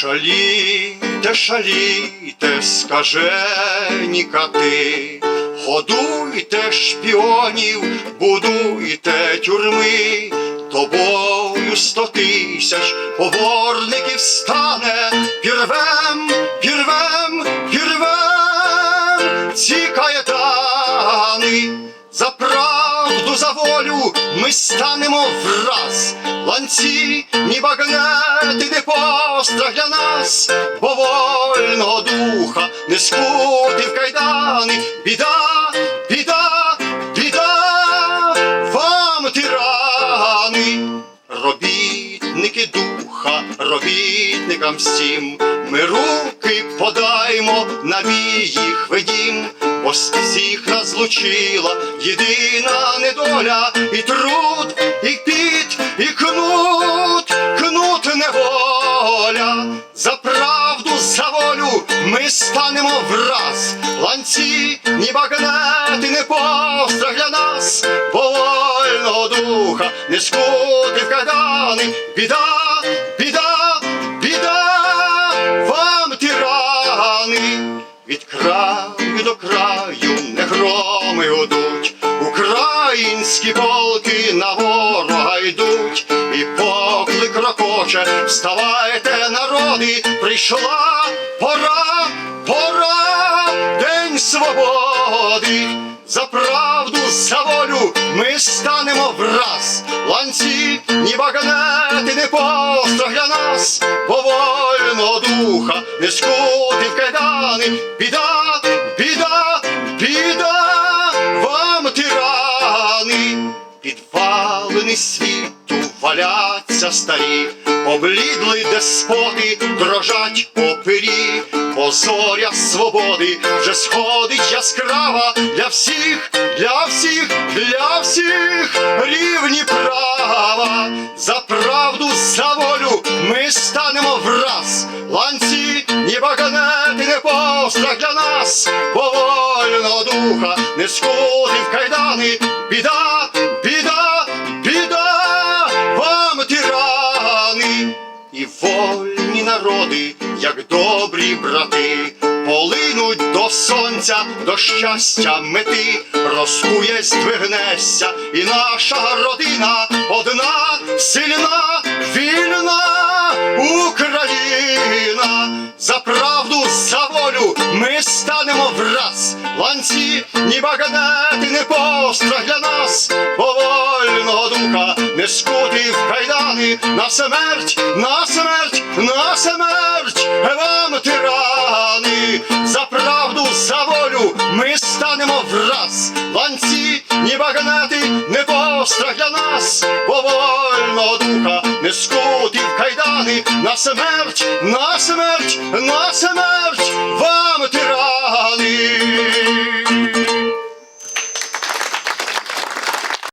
Шалійте, шалійте, скажені кати, годуйте шпіонів, будуйте тюрми, тобою сто тисяч поборників стане, пірвем, пірвем, пірвем, ці за волю ми станемо враз. Ланці, ні багнети, не пострах для нас, бо вольного духа не скути в кайдани. Біда, біда, біда, вам тирани, робітники духа, робітникам всім. Ми руки подаймо, на бій їх ведім, бо всіх нас злучила єдина недоля, і труд, і піт, і кнут, кнут неволя. За правду, за волю ми станемо враз. Ланці, ні багнети, не пострах для нас, бо вольного духа не скути в кайдани. Біда, біда, біда, вам тирани. Від українські полки на ворога йдуть, і поклик рокоче, вставайте, народи, прийшла пора, пора, день свободи. За правду, за волю ми станемо враз. Ланці, ні багнети, не пострах для нас, бо вольного духа не скути кайдани. Біда, Підвалини світу валяться старі, облідли деспоти, дрожать опері, бо зоря свободи вже сходить яскрава для всіх, для всіх, для всіх рівні права. За правду, за волю ми станемо враз. Ланці, ні баганети, не пострах для нас, бо вольного духа не скути в кайдани. Біда, біда, і вольні народи, як добрі брати, полинуть до сонця, до щастя мети, розкує, здвигнеться, і наша родина одна, сильна, вільна Україна. За правду, за волю ми станемо враз. Ланці, ні баганети, не пострах для нас, бо вольного духа не скути в кайдани. На смерть, на смерть, на смерть, вам тирани. За правду, за волю ми станемо враз. Ланці, ні баганети, не пострах для нас, бо вольного духа не скути в кайдани. На смерть, на смерть, на смерть,